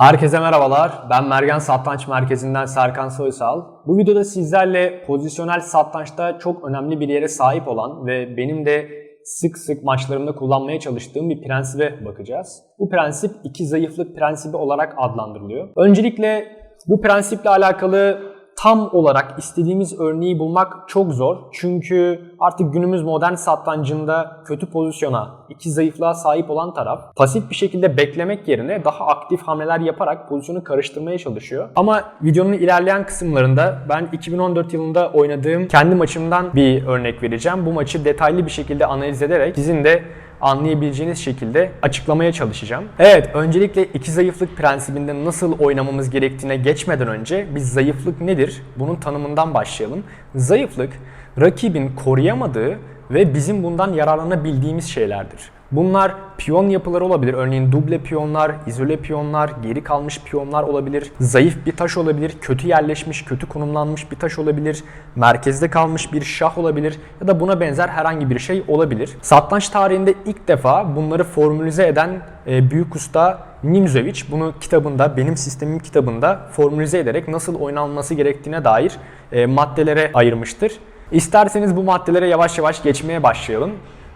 Herkese merhabalar. Ben Mergen Satranç Merkezi'nden Serkan Soysal. Bu videoda sizlerle pozisyonel satrançta çok önemli bir yere sahip olan ve benim de sık sık maçlarımda kullanmaya çalıştığım bir prensibe bakacağız. Bu prensip iki zayıflık prensibi olarak adlandırılıyor. Öncelikle bu prensiple alakalı tam olarak istediğimiz örneği bulmak çok zor. Çünkü artık günümüz modern satrancında kötü pozisyona, iki zayıflığa sahip olan taraf pasif bir şekilde beklemek yerine daha aktif hamleler yaparak pozisyonu karıştırmaya çalışıyor. Ama videonun ilerleyen kısımlarında ben 2014 yılında oynadığım kendi maçımdan bir örnek vereceğim. Bu maçı detaylı bir şekilde analiz ederek sizin de anlayabileceğiniz şekilde açıklamaya çalışacağım. Evet, öncelikle iki zayıflık prensibinde nasıl oynamamız gerektiğine geçmeden önce biz zayıflık nedir? Bunun tanımından başlayalım. Zayıflık, rakibin koruyamadığı ve bizim bundan yararlanabildiğimiz şeylerdir. Bunlar piyon yapıları olabilir. Örneğin duble piyonlar, izole piyonlar, geri kalmış piyonlar olabilir. Zayıf bir taş olabilir, kötü yerleşmiş, kötü konumlanmış bir taş olabilir. Merkezde kalmış bir şah olabilir ya da buna benzer herhangi bir şey olabilir. Satranç tarihinde ilk defa bunları formülize eden e, büyük usta Nimzovic bunu kitabında, benim sistemim kitabında formülize ederek nasıl oynanması gerektiğine dair e, maddelere ayırmıştır. İsterseniz bu maddelere yavaş yavaş geçmeye başlayalım.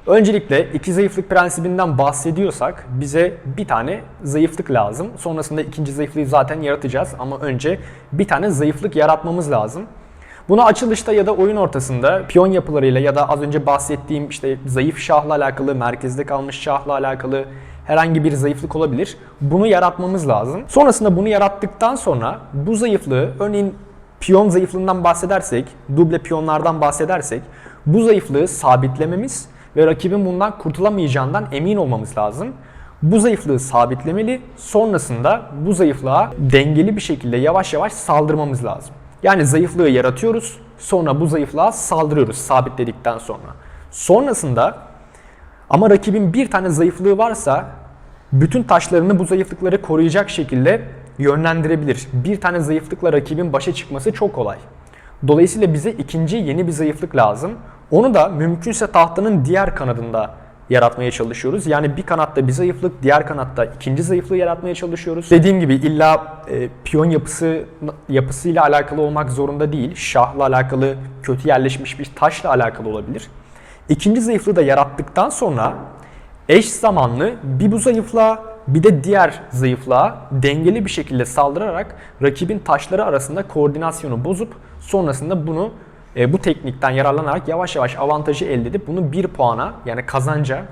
Öncelikle iki zayıflık prensibinden bahsediyorsak bize bir tane zayıflık lazım. Sonrasında ikinci zayıflığı zaten yaratacağız ama önce bir tane zayıflık yaratmamız lazım. Bunu açılışta ya da oyun ortasında piyon yapılarıyla ya da az önce bahsettiğim işte zayıf şahla alakalı, merkezde kalmış şahla alakalı herhangi bir zayıflık olabilir. Bunu yaratmamız lazım. Sonrasında bunu yarattıktan sonra bu zayıflığı örneğin piyon zayıflığından bahsedersek, duble piyonlardan bahsedersek bu zayıflığı sabitlememiz ve rakibin bundan kurtulamayacağından emin olmamız lazım. Bu zayıflığı sabitlemeli, sonrasında bu zayıflığa dengeli bir şekilde yavaş yavaş saldırmamız lazım. Yani zayıflığı yaratıyoruz, sonra bu zayıflığa saldırıyoruz sabitledikten sonra. Sonrasında ama rakibin bir tane zayıflığı varsa bütün taşlarını bu zayıflıkları koruyacak şekilde yönlendirebilir. Bir tane zayıflıkla rakibin başa çıkması çok kolay. Dolayısıyla bize ikinci yeni bir zayıflık lazım. Onu da mümkünse tahtanın diğer kanadında yaratmaya çalışıyoruz. Yani bir kanatta bir zayıflık, diğer kanatta ikinci zayıflığı yaratmaya çalışıyoruz. Dediğim gibi illa e, piyon yapısı yapısıyla alakalı olmak zorunda değil. Şahla alakalı, kötü yerleşmiş bir taşla alakalı olabilir. İkinci zayıflığı da yarattıktan sonra eş zamanlı bir bu zayıflığa bir de diğer zayıflığa dengeli bir şekilde saldırarak rakibin taşları arasında koordinasyonu bozup sonrasında bunu e, bu teknikten yararlanarak yavaş yavaş avantajı elde edip bunu bir puana yani kazanca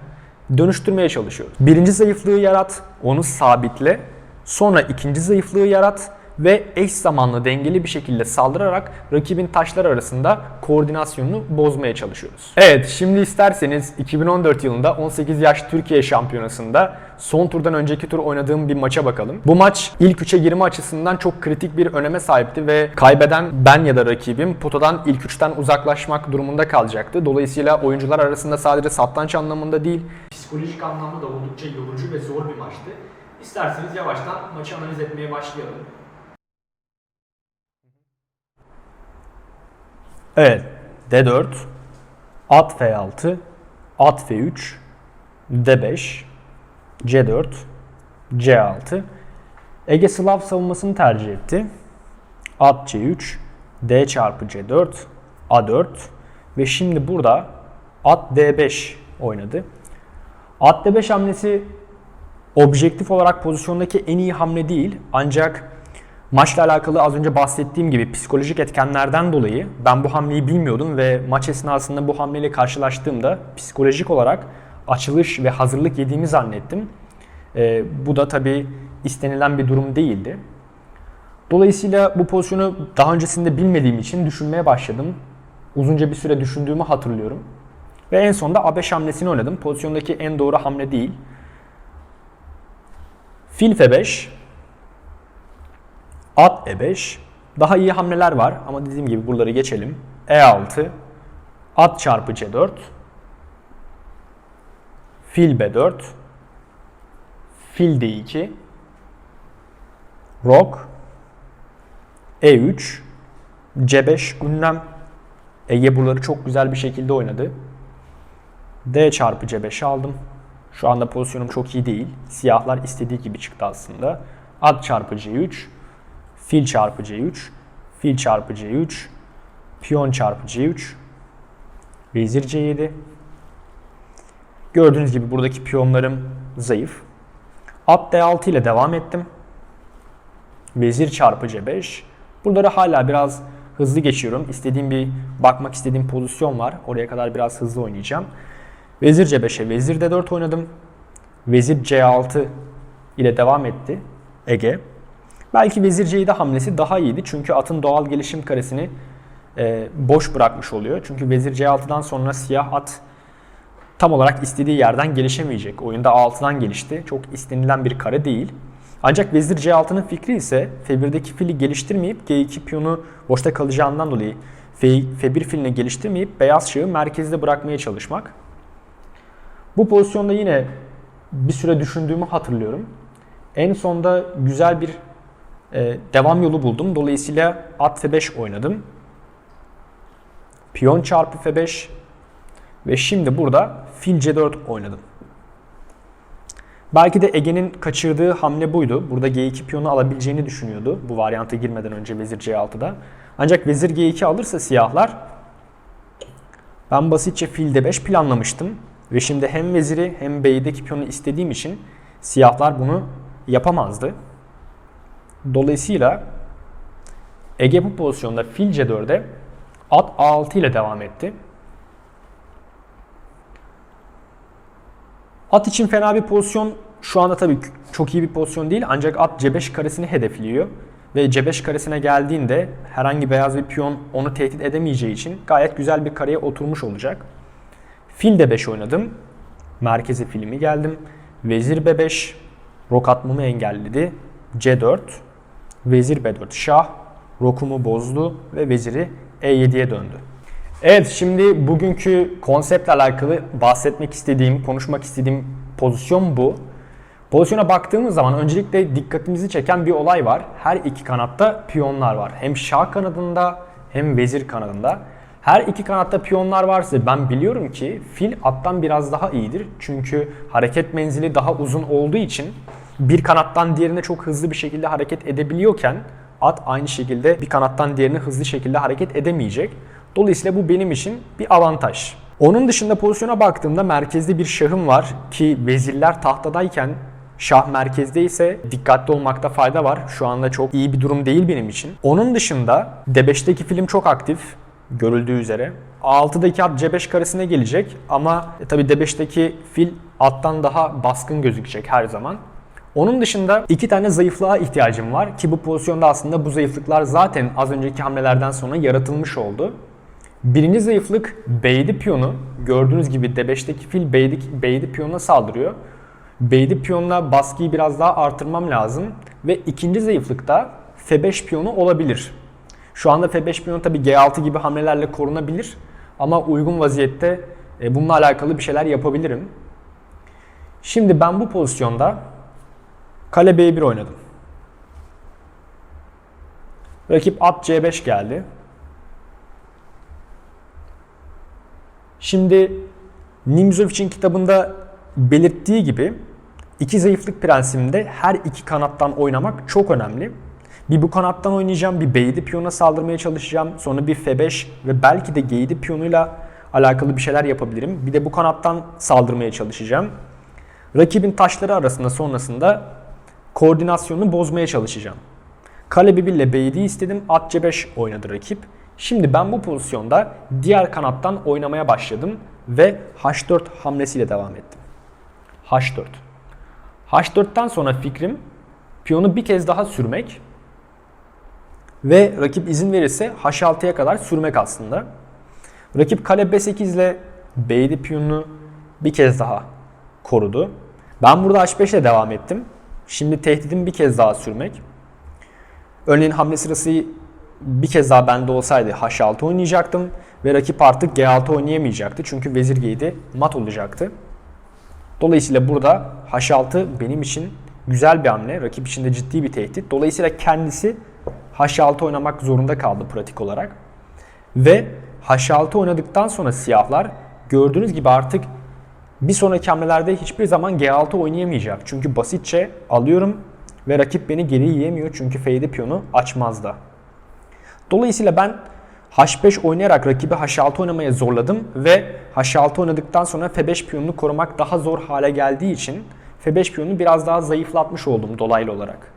dönüştürmeye çalışıyoruz. Birinci zayıflığı yarat, onu sabitle. Sonra ikinci zayıflığı yarat ve eş zamanlı dengeli bir şekilde saldırarak rakibin taşlar arasında koordinasyonunu bozmaya çalışıyoruz. Evet şimdi isterseniz 2014 yılında 18 yaş Türkiye Şampiyonası'nda son turdan önceki tur oynadığım bir maça bakalım. Bu maç ilk üçe girme açısından çok kritik bir öneme sahipti ve kaybeden ben ya da rakibim potadan ilk üçten uzaklaşmak durumunda kalacaktı. Dolayısıyla oyuncular arasında sadece satranç anlamında değil, psikolojik anlamda da oldukça yorucu ve zor bir maçtı. İsterseniz yavaştan maçı analiz etmeye başlayalım. Evet. D4, at F6, at F3, D5, C4, C6. Ege Slav savunmasını tercih etti. At C3, D çarpı C4, A4 ve şimdi burada at D5 oynadı. At D5 hamlesi objektif olarak pozisyondaki en iyi hamle değil ancak Maçla alakalı az önce bahsettiğim gibi psikolojik etkenlerden dolayı ben bu hamleyi bilmiyordum ve maç esnasında bu hamleyle karşılaştığımda psikolojik olarak açılış ve hazırlık yediğimi zannettim. Ee, bu da tabii istenilen bir durum değildi. Dolayısıyla bu pozisyonu daha öncesinde bilmediğim için düşünmeye başladım. Uzunca bir süre düşündüğümü hatırlıyorum. Ve en sonunda A5 hamlesini oynadım. Pozisyondaki en doğru hamle değil. Fil F5 At E5. Daha iyi hamleler var ama dediğim gibi buraları geçelim. E6. At çarpı C4. Fil B4. Fil D2. Rok. E3. C5 ünlem. Ege buraları çok güzel bir şekilde oynadı. D çarpı C5 aldım. Şu anda pozisyonum çok iyi değil. Siyahlar istediği gibi çıktı aslında. At çarpı C3, fil çarpı C3, fil çarpı C3, piyon çarpı C3, vezir C7. Gördüğünüz gibi buradaki piyonlarım zayıf. At D6 ile devam ettim. Vezir çarpı C5. Buraları hala biraz hızlı geçiyorum. İstediğim bir bakmak istediğim pozisyon var. Oraya kadar biraz hızlı oynayacağım. Vezir C5'e vezir D4 oynadım. Vezir C6 ile devam etti Ege. Belki vezir C7 hamlesi daha iyiydi. Çünkü atın doğal gelişim karesini e, boş bırakmış oluyor. Çünkü vezir C6'dan sonra siyah at tam olarak istediği yerden gelişemeyecek. Oyunda A6'dan gelişti. Çok istenilen bir kare değil. Ancak vezir C6'nın fikri ise F1'deki fili geliştirmeyip G2 piyonu boşta kalacağından dolayı F1 filini geliştirmeyip beyaz şahı merkezde bırakmaya çalışmak. Bu pozisyonda yine bir süre düşündüğümü hatırlıyorum. En sonda güzel bir e, devam yolu buldum. Dolayısıyla at F5 oynadım. Piyon çarpı F5 ve şimdi burada fil C4 oynadım. Belki de Ege'nin kaçırdığı hamle buydu. Burada G2 piyonu alabileceğini düşünüyordu bu varyanta girmeden önce vezir C6'da. Ancak vezir G2 alırsa siyahlar ben basitçe fil D5 planlamıştım. Ve şimdi hem veziri hem B'deki piyonu istediğim için siyahlar bunu yapamazdı. Dolayısıyla Ege bu pozisyonda fil C4'e at A6 ile devam etti. At için fena bir pozisyon şu anda tabii çok iyi bir pozisyon değil ancak at C5 karesini hedefliyor. Ve C5 karesine geldiğinde herhangi beyaz bir piyon onu tehdit edemeyeceği için gayet güzel bir kareye oturmuş olacak. Fil D5 oynadım. Merkeze filmi geldim. Vezir B5 rok atmamı engelledi. C4 Vezir B4 şah rokumu bozdu ve veziri E7'ye döndü. Evet şimdi bugünkü konseptle alakalı bahsetmek istediğim, konuşmak istediğim pozisyon bu. Pozisyona baktığımız zaman öncelikle dikkatimizi çeken bir olay var. Her iki kanatta piyonlar var. Hem şah kanadında hem vezir kanadında. Her iki kanatta piyonlar varsa ben biliyorum ki fil attan biraz daha iyidir. Çünkü hareket menzili daha uzun olduğu için bir kanattan diğerine çok hızlı bir şekilde hareket edebiliyorken at aynı şekilde bir kanattan diğerine hızlı şekilde hareket edemeyecek. Dolayısıyla bu benim için bir avantaj. Onun dışında pozisyona baktığımda merkezde bir şahım var ki vezirler tahtadayken şah merkezde ise dikkatli olmakta fayda var. Şu anda çok iyi bir durum değil benim için. Onun dışında D5'teki film çok aktif görüldüğü üzere. A6'daki at C5 karesine gelecek ama e, tabi D5'teki fil attan daha baskın gözükecek her zaman. Onun dışında iki tane zayıflığa ihtiyacım var ki bu pozisyonda aslında bu zayıflıklar zaten az önceki hamlelerden sonra yaratılmış oldu. Birinci zayıflık B7 piyonu. Gördüğünüz gibi D5'teki fil B7, B7 piyonuna saldırıyor. B7 piyonla baskıyı biraz daha artırmam lazım. Ve ikinci zayıflıkta F5 piyonu olabilir. Şu anda F5 piyonu tabi G6 gibi hamlelerle korunabilir. Ama uygun vaziyette e, bununla alakalı bir şeyler yapabilirim. Şimdi ben bu pozisyonda kale B1 oynadım. Rakip at C5 geldi. Şimdi Nimzovic'in kitabında belirttiği gibi iki zayıflık prensibinde her iki kanattan oynamak çok önemli. Bir bu kanattan oynayacağım, bir B7 piyona saldırmaya çalışacağım. Sonra bir F5 ve belki de G7 piyonuyla alakalı bir şeyler yapabilirim. Bir de bu kanattan saldırmaya çalışacağım. Rakibin taşları arasında sonrasında koordinasyonunu bozmaya çalışacağım. Kale B1 ile B7 istedim. At C5 oynadı rakip. Şimdi ben bu pozisyonda diğer kanattan oynamaya başladım ve H4 hamlesiyle devam ettim. H4. H4'ten sonra fikrim piyonu bir kez daha sürmek ve rakip izin verirse H6'ya kadar sürmek aslında. Rakip kale B8 ile B7 piyonunu bir kez daha korudu. Ben burada H5 ile devam ettim. Şimdi tehdidim bir kez daha sürmek. Örneğin hamle sırası bir kez daha bende olsaydı H6 oynayacaktım ve rakip artık G6 oynayamayacaktı. Çünkü vezir G7 mat olacaktı. Dolayısıyla burada H6 benim için güzel bir hamle. Rakip için de ciddi bir tehdit. Dolayısıyla kendisi H6 oynamak zorunda kaldı pratik olarak. Ve H6 oynadıktan sonra siyahlar gördüğünüz gibi artık bir sonraki hamlelerde hiçbir zaman G6 oynayamayacak. Çünkü basitçe alıyorum, Ve rakip beni geri yiyemiyor çünkü F7 piyonu açmazda. Dolayısıyla ben H5 oynayarak rakibi H6 oynamaya zorladım ve H6 oynadıktan sonra F5 piyonunu korumak daha zor hale geldiği için F5 piyonunu biraz daha zayıflatmış oldum dolaylı olarak.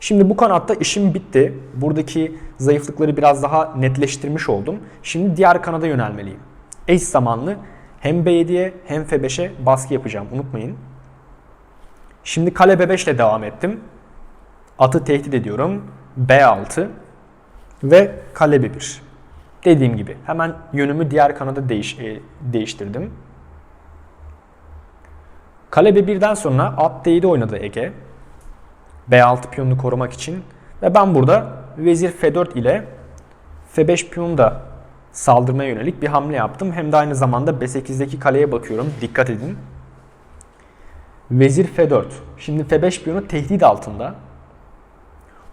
Şimdi bu kanatta işim bitti. Buradaki zayıflıkları biraz daha netleştirmiş oldum. Şimdi diğer kanada yönelmeliyim. Eş zamanlı hem B7'ye hem F5'e baskı yapacağım unutmayın. Şimdi kale B5 ile devam ettim. Atı tehdit ediyorum. B6 ve kale B1. Dediğim gibi hemen yönümü diğer kanada değiş, e, değiştirdim. Kale B1'den sonra at D7 oynadı Ege. B6 piyonunu korumak için. Ve ben burada vezir F4 ile F5 piyonu da saldırmaya yönelik bir hamle yaptım. Hem de aynı zamanda B8'deki kaleye bakıyorum. Dikkat edin. Vezir F4. Şimdi F5 piyonu tehdit altında.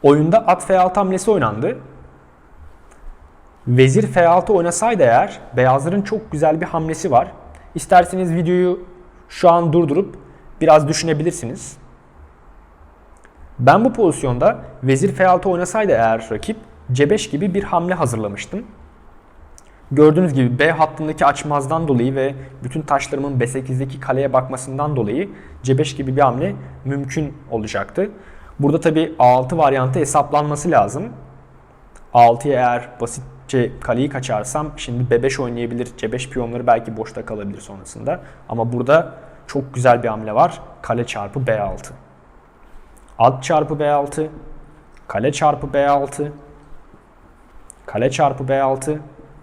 Oyunda at F6 hamlesi oynandı. Vezir F6 oynasaydı eğer beyazların çok güzel bir hamlesi var. İsterseniz videoyu şu an durdurup biraz düşünebilirsiniz. Ben bu pozisyonda vezir F6 oynasaydı eğer rakip C5 gibi bir hamle hazırlamıştım. Gördüğünüz gibi B hattındaki açmazdan dolayı ve bütün taşlarımın B8'deki kaleye bakmasından dolayı C5 gibi bir hamle mümkün olacaktı. Burada tabi A6 varyantı hesaplanması lazım. A6'ya eğer basitçe kaleyi kaçarsam şimdi B5 oynayabilir. C5 piyonları belki boşta kalabilir sonrasında. Ama burada çok güzel bir hamle var. Kale çarpı B6. At çarpı B6. Kale çarpı B6. Kale çarpı B6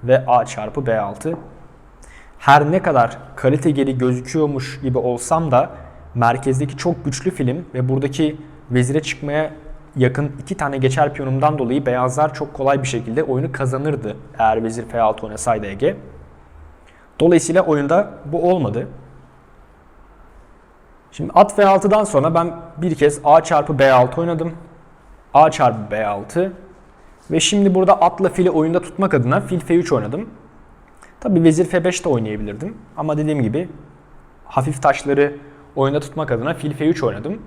ve A çarpı B6. Her ne kadar kalite geri gözüküyormuş gibi olsam da merkezdeki çok güçlü film ve buradaki vezire çıkmaya yakın iki tane geçer piyonumdan dolayı beyazlar çok kolay bir şekilde oyunu kazanırdı eğer vezir F6 oynasaydı Ege. Dolayısıyla oyunda bu olmadı. Şimdi at F6'dan sonra ben bir kez A çarpı B6 oynadım. A çarpı B6 ve şimdi burada atla fili oyunda tutmak adına fil F3 oynadım. Tabi vezir F5 de oynayabilirdim. Ama dediğim gibi hafif taşları oyunda tutmak adına fil F3 oynadım.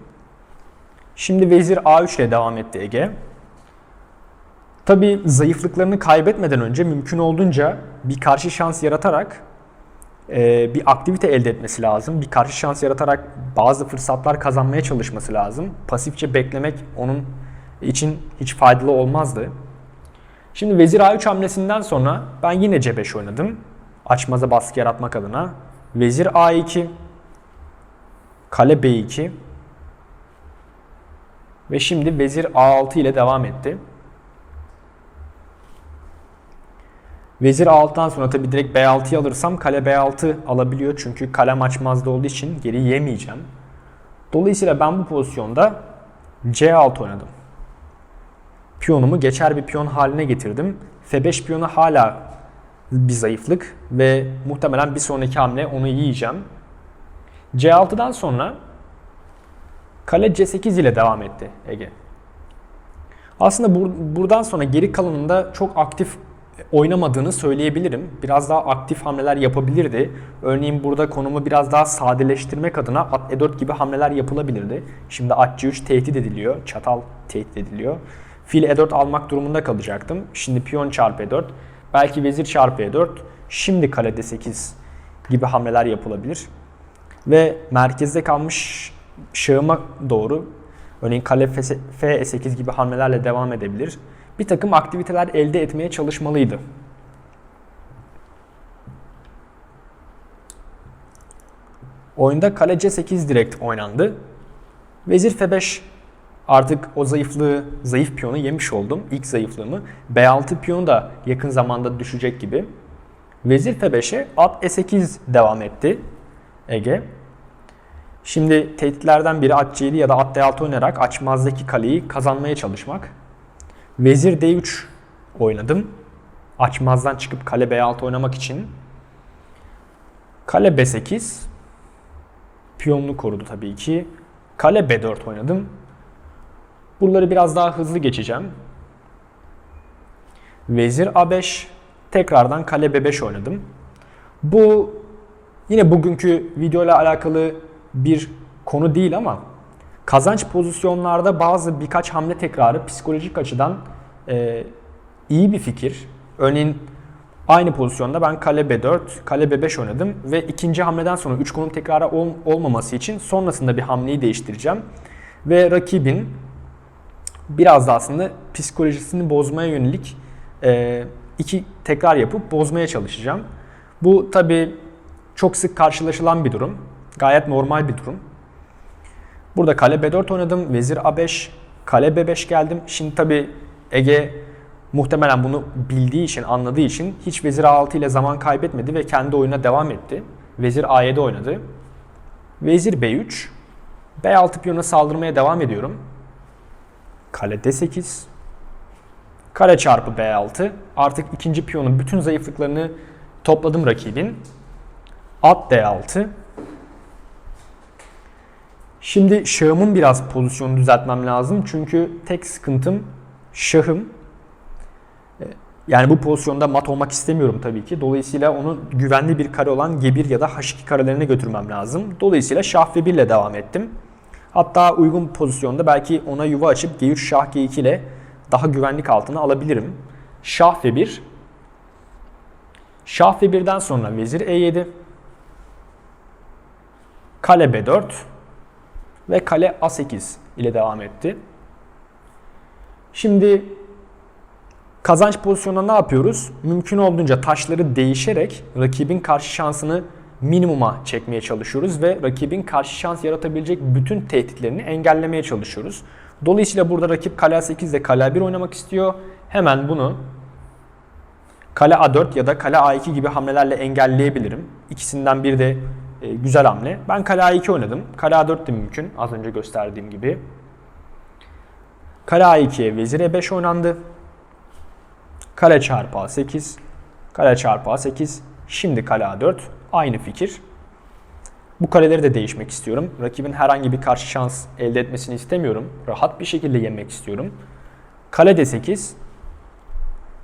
Şimdi vezir A3 ile devam etti Ege. Tabi zayıflıklarını kaybetmeden önce mümkün olduğunca bir karşı şans yaratarak e, bir aktivite elde etmesi lazım. Bir karşı şans yaratarak bazı fırsatlar kazanmaya çalışması lazım. Pasifçe beklemek onun için hiç faydalı olmazdı. Şimdi vezir A3 hamlesinden sonra ben yine C5 oynadım. Açmaza baskı yaratmak adına. Vezir A2, kale B2 ve şimdi vezir A6 ile devam etti. Vezir A6'dan sonra tabi direkt B6'yı alırsam kale B6 alabiliyor. Çünkü kalem açmazda olduğu için geri yemeyeceğim. Dolayısıyla ben bu pozisyonda C6 oynadım. Piyonumu geçer bir piyon haline getirdim. F5 piyonu hala bir zayıflık ve muhtemelen bir sonraki hamle onu yiyeceğim. C6'dan sonra kale C8 ile devam etti Ege. Aslında bur buradan sonra geri kalanında çok aktif oynamadığını söyleyebilirim. Biraz daha aktif hamleler yapabilirdi. Örneğin burada konumu biraz daha sadeleştirmek adına at E4 gibi hamleler yapılabilirdi. Şimdi at C3 tehdit ediliyor. Çatal tehdit ediliyor. Fil E4 almak durumunda kalacaktım. Şimdi piyon çarpı E4. Belki vezir çarpı E4. Şimdi kale D8 gibi hamleler yapılabilir. Ve merkezde kalmış şahıma doğru örneğin kale F 8 gibi hamlelerle devam edebilir bir takım aktiviteler elde etmeye çalışmalıydı. Oyunda kale C8 direkt oynandı. Vezir F5 artık o zayıflığı, zayıf piyonu yemiş oldum. İlk zayıflığımı. B6 piyonu da yakın zamanda düşecek gibi. Vezir F5'e at E8 devam etti Ege. Şimdi tehditlerden biri at C7 ya da at D6 oynayarak açmazdaki kaleyi kazanmaya çalışmak. Vezir D3 oynadım. Açmazdan çıkıp kale B6 oynamak için. Kale B8. Piyonunu korudu tabii ki. Kale B4 oynadım. Bunları biraz daha hızlı geçeceğim. Vezir A5. Tekrardan kale B5 oynadım. Bu yine bugünkü video ile alakalı bir konu değil ama Kazanç pozisyonlarda bazı birkaç hamle tekrarı psikolojik açıdan e, iyi bir fikir. Örneğin aynı pozisyonda ben kale B4, kale B5 oynadım ve ikinci hamleden sonra 3 konum tekrarı ol, olmaması için sonrasında bir hamleyi değiştireceğim. Ve rakibin biraz da aslında psikolojisini bozmaya yönelik e, iki tekrar yapıp bozmaya çalışacağım. Bu tabi çok sık karşılaşılan bir durum. Gayet normal bir durum. Burada kale B4 oynadım. Vezir A5, kale B5 geldim. Şimdi tabi Ege muhtemelen bunu bildiği için, anladığı için hiç vezir A6 ile zaman kaybetmedi ve kendi oyuna devam etti. Vezir A7 oynadı. Vezir B3. B6 piyona saldırmaya devam ediyorum. Kale D8. Kare çarpı B6. Artık ikinci piyonun bütün zayıflıklarını topladım rakibin. At D6. Şimdi şahımın biraz pozisyonu düzeltmem lazım. Çünkü tek sıkıntım şahım. Yani bu pozisyonda mat olmak istemiyorum tabii ki. Dolayısıyla onu güvenli bir kare olan G1 ya da H2 karelerine götürmem lazım. Dolayısıyla şah F1 ile devam ettim. Hatta uygun pozisyonda belki ona yuva açıp G3 şah G2 ile daha güvenlik altına alabilirim. Şah F1. Şah F1'den sonra vezir E7. Kale B4 ve kale A8 ile devam etti. Şimdi kazanç pozisyonunda ne yapıyoruz? Mümkün olduğunca taşları değişerek rakibin karşı şansını minimuma çekmeye çalışıyoruz ve rakibin karşı şans yaratabilecek bütün tehditlerini engellemeye çalışıyoruz. Dolayısıyla burada rakip kale A8 ile kale A1 oynamak istiyor. Hemen bunu kale A4 ya da kale A2 gibi hamlelerle engelleyebilirim. İkisinden biri de e, güzel hamle. Ben kale A2 oynadım. Kale A4 de mümkün. Az önce gösterdiğim gibi. Kale A2'ye vezir E5 oynandı. Kale çarpı A8. Kale çarpı A8. Şimdi kale A4. Aynı fikir. Bu kaleleri de değişmek istiyorum. Rakibin herhangi bir karşı şans elde etmesini istemiyorum. Rahat bir şekilde yenmek istiyorum. Kale D8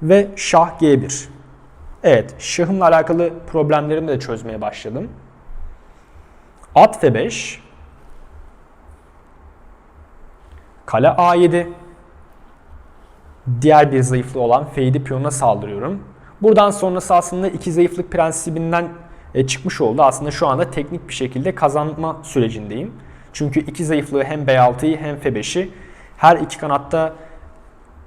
ve şah G1. Evet, şahımla alakalı problemlerimi de çözmeye başladım. At F5 Kale A7 Diğer bir zayıflığı olan F7 piyonuna saldırıyorum. Buradan sonrası aslında iki zayıflık prensibinden e, çıkmış oldu. Aslında şu anda teknik bir şekilde kazanma sürecindeyim. Çünkü iki zayıflığı hem B6'yı hem F5'i her iki kanatta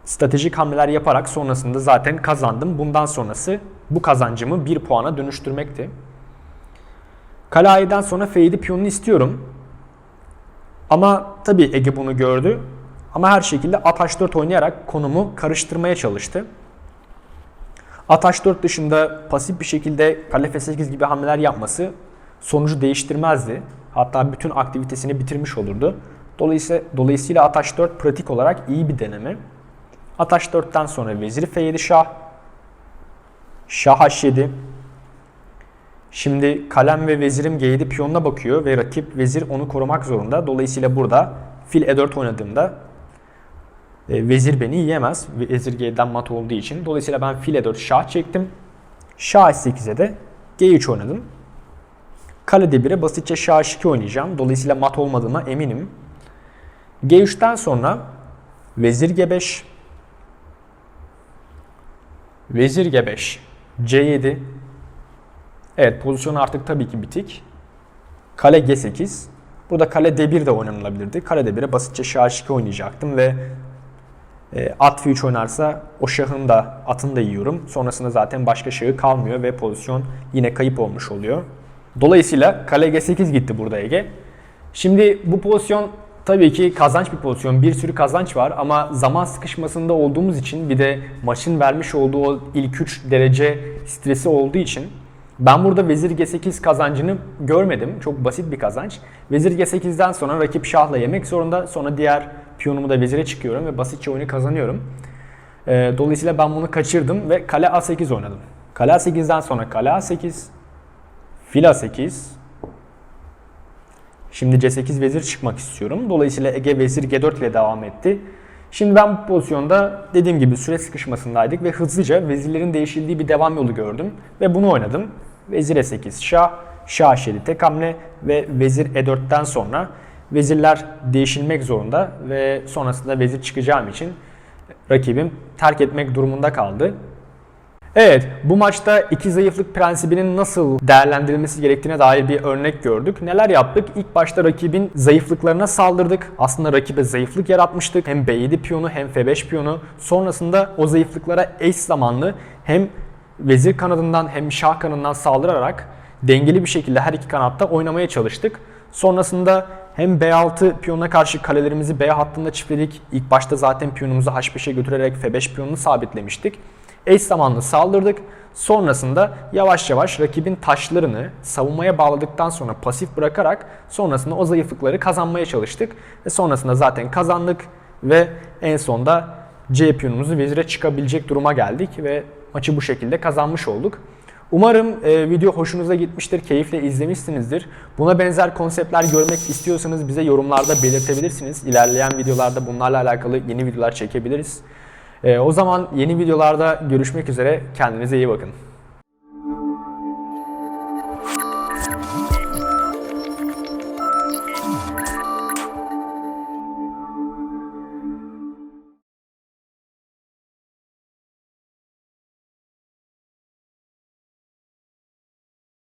stratejik hamleler yaparak sonrasında zaten kazandım. Bundan sonrası bu kazancımı bir puana dönüştürmekti. Kale A'dan sonra F7 piyonunu istiyorum. Ama tabii Ege bunu gördü. Ama her şekilde at H4 oynayarak konumu karıştırmaya çalıştı. At H4 dışında pasif bir şekilde kale F8 gibi hamleler yapması sonucu değiştirmezdi. Hatta bütün aktivitesini bitirmiş olurdu. Dolayısıyla, dolayısıyla at H4 pratik olarak iyi bir deneme. At H4'ten sonra vezir F7 şah. Şah H7. Şimdi kalem ve vezirim G7 piyonuna bakıyor ve rakip vezir onu korumak zorunda. Dolayısıyla burada fil E4 oynadığımda e, vezir beni yiyemez. Vezir G'den mat olduğu için. Dolayısıyla ben fil E4 şah çektim. Şah H8'e de G3 oynadım. Kale D1'e basitçe şah H2 oynayacağım. Dolayısıyla mat olmadığına eminim. G3'ten sonra vezir G5 Vezir G5 C7 Evet pozisyon artık tabii ki bitik. Kale G8 Burada kale D1 de oynanılabilirdi. Kale D1'e basitçe şah H2 oynayacaktım ve e, at F3 oynarsa o şahın da atını da yiyorum. Sonrasında zaten başka şahı kalmıyor ve pozisyon yine kayıp olmuş oluyor. Dolayısıyla kale G8 gitti burada Ege. Şimdi bu pozisyon tabii ki kazanç bir pozisyon. Bir sürü kazanç var ama zaman sıkışmasında olduğumuz için bir de maçın vermiş olduğu o ilk 3 derece stresi olduğu için ben burada vezir G8 kazancını görmedim. Çok basit bir kazanç. Vezir G8'den sonra rakip şahla yemek zorunda. Sonra diğer piyonumu da vezire çıkıyorum ve basitçe oyunu kazanıyorum. Ee, dolayısıyla ben bunu kaçırdım ve kale A8 oynadım. Kale A8'den sonra kale A8, fil A8, Şimdi C8 vezir çıkmak istiyorum. Dolayısıyla Ege vezir G4 ile devam etti. Şimdi ben bu pozisyonda dediğim gibi süre sıkışmasındaydık ve hızlıca vezirlerin değişildiği bir devam yolu gördüm. Ve bunu oynadım. Vezir E8 şah, şah H7 tek hamle ve vezir E4'ten sonra vezirler değişilmek zorunda ve sonrasında vezir çıkacağım için rakibim terk etmek durumunda kaldı. Evet, bu maçta iki zayıflık prensibinin nasıl değerlendirilmesi gerektiğine dair bir örnek gördük. Neler yaptık? İlk başta rakibin zayıflıklarına saldırdık. Aslında rakibe zayıflık yaratmıştık. Hem B7 piyonu hem F5 piyonu. Sonrasında o zayıflıklara eş zamanlı hem vezir kanadından hem şah kanadından saldırarak dengeli bir şekilde her iki kanatta oynamaya çalıştık. Sonrasında hem B6 piyonuna karşı kalelerimizi B hattında çiftledik. İlk başta zaten piyonumuzu H5'e götürerek F5 piyonunu sabitlemiştik. Eş zamanlı saldırdık. Sonrasında yavaş yavaş rakibin taşlarını savunmaya bağladıktan sonra pasif bırakarak sonrasında o zayıflıkları kazanmaya çalıştık. Ve sonrasında zaten kazandık ve en sonda C piyonumuzu vezire çıkabilecek duruma geldik ve maçı bu şekilde kazanmış olduk. Umarım e, video hoşunuza gitmiştir, keyifle izlemişsinizdir. Buna benzer konseptler görmek istiyorsanız bize yorumlarda belirtebilirsiniz. İlerleyen videolarda bunlarla alakalı yeni videolar çekebiliriz. E, o zaman yeni videolarda görüşmek üzere. Kendinize iyi bakın.